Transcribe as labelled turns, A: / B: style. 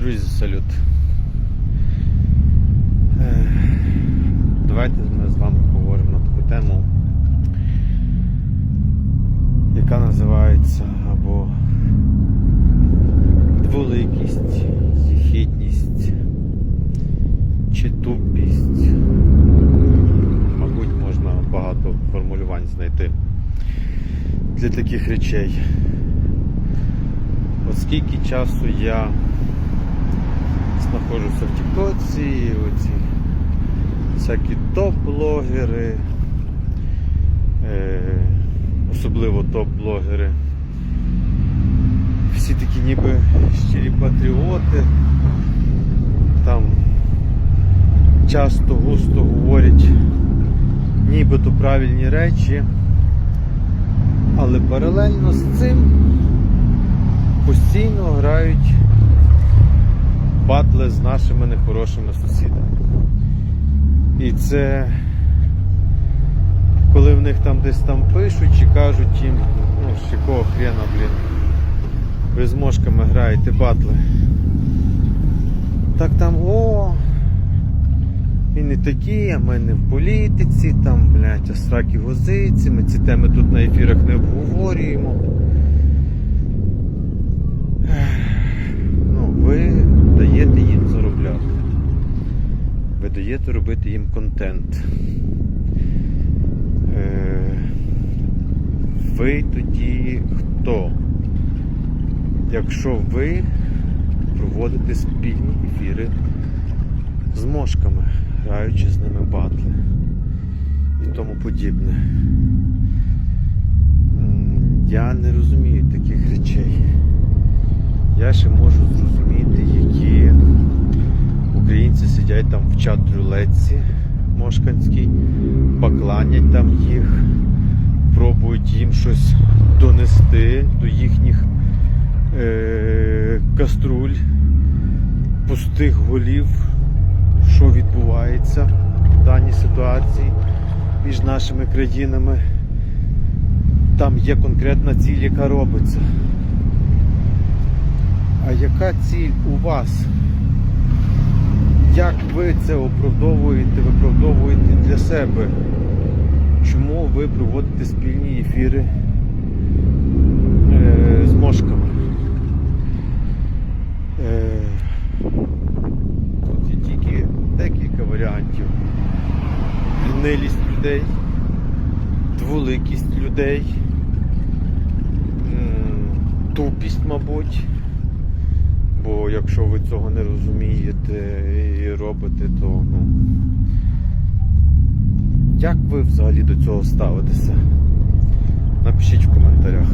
A: Друзі, салют. Е, Давайте ми з вами поговоримо на таку тему, яка називається або дволикість, єхідність чи тупість. Мабуть, можна багато формулювань знайти для таких речей. Оскільки часу я знаходжуся в Тіктоці, оці всякі топ-блогери, е, особливо топ-блогери, всі такі ніби щирі патріоти, там часто густо говорять нібито правильні речі, але паралельно з цим постійно грають батли з нашими нехорошими сусідами. І це коли в них там десь там пишуть чи кажуть їм, ну з якого хрена, блін, ви з мошками граєте батли. Так там о. І не такі, а ми не в політиці, там, блядь, а сраки возиці, ми ці теми тут на ефірах не обговорюємо. Ну, ви даєте їм заробляти. Ви даєте робити їм контент. Е, Ви тоді хто? Якщо ви проводите спільні ефіри з мошками, граючи з ними батли і тому подібне. Я не розумію таких речей. Я ще можу зрозуміти, які українці сидять там в чат рулетці мошканській, бакланять там їх, пробують їм щось донести до їхніх е- каструль, пустих голів, що відбувається в даній ситуації між нашими країнами. Там є конкретна ціль, яка робиться. А яка ціль у вас? Як ви це оправдовуєте, виправдовуєте для себе? Чому ви проводите спільні ефіри е, з мошками? Е, тут є тільки декілька варіантів. Лінилість людей, дволикість людей, тупість, мабуть. Бо якщо ви цього не розумієте і робите, то ну. Як ви взагалі до цього ставитеся? Напишіть в коментарях.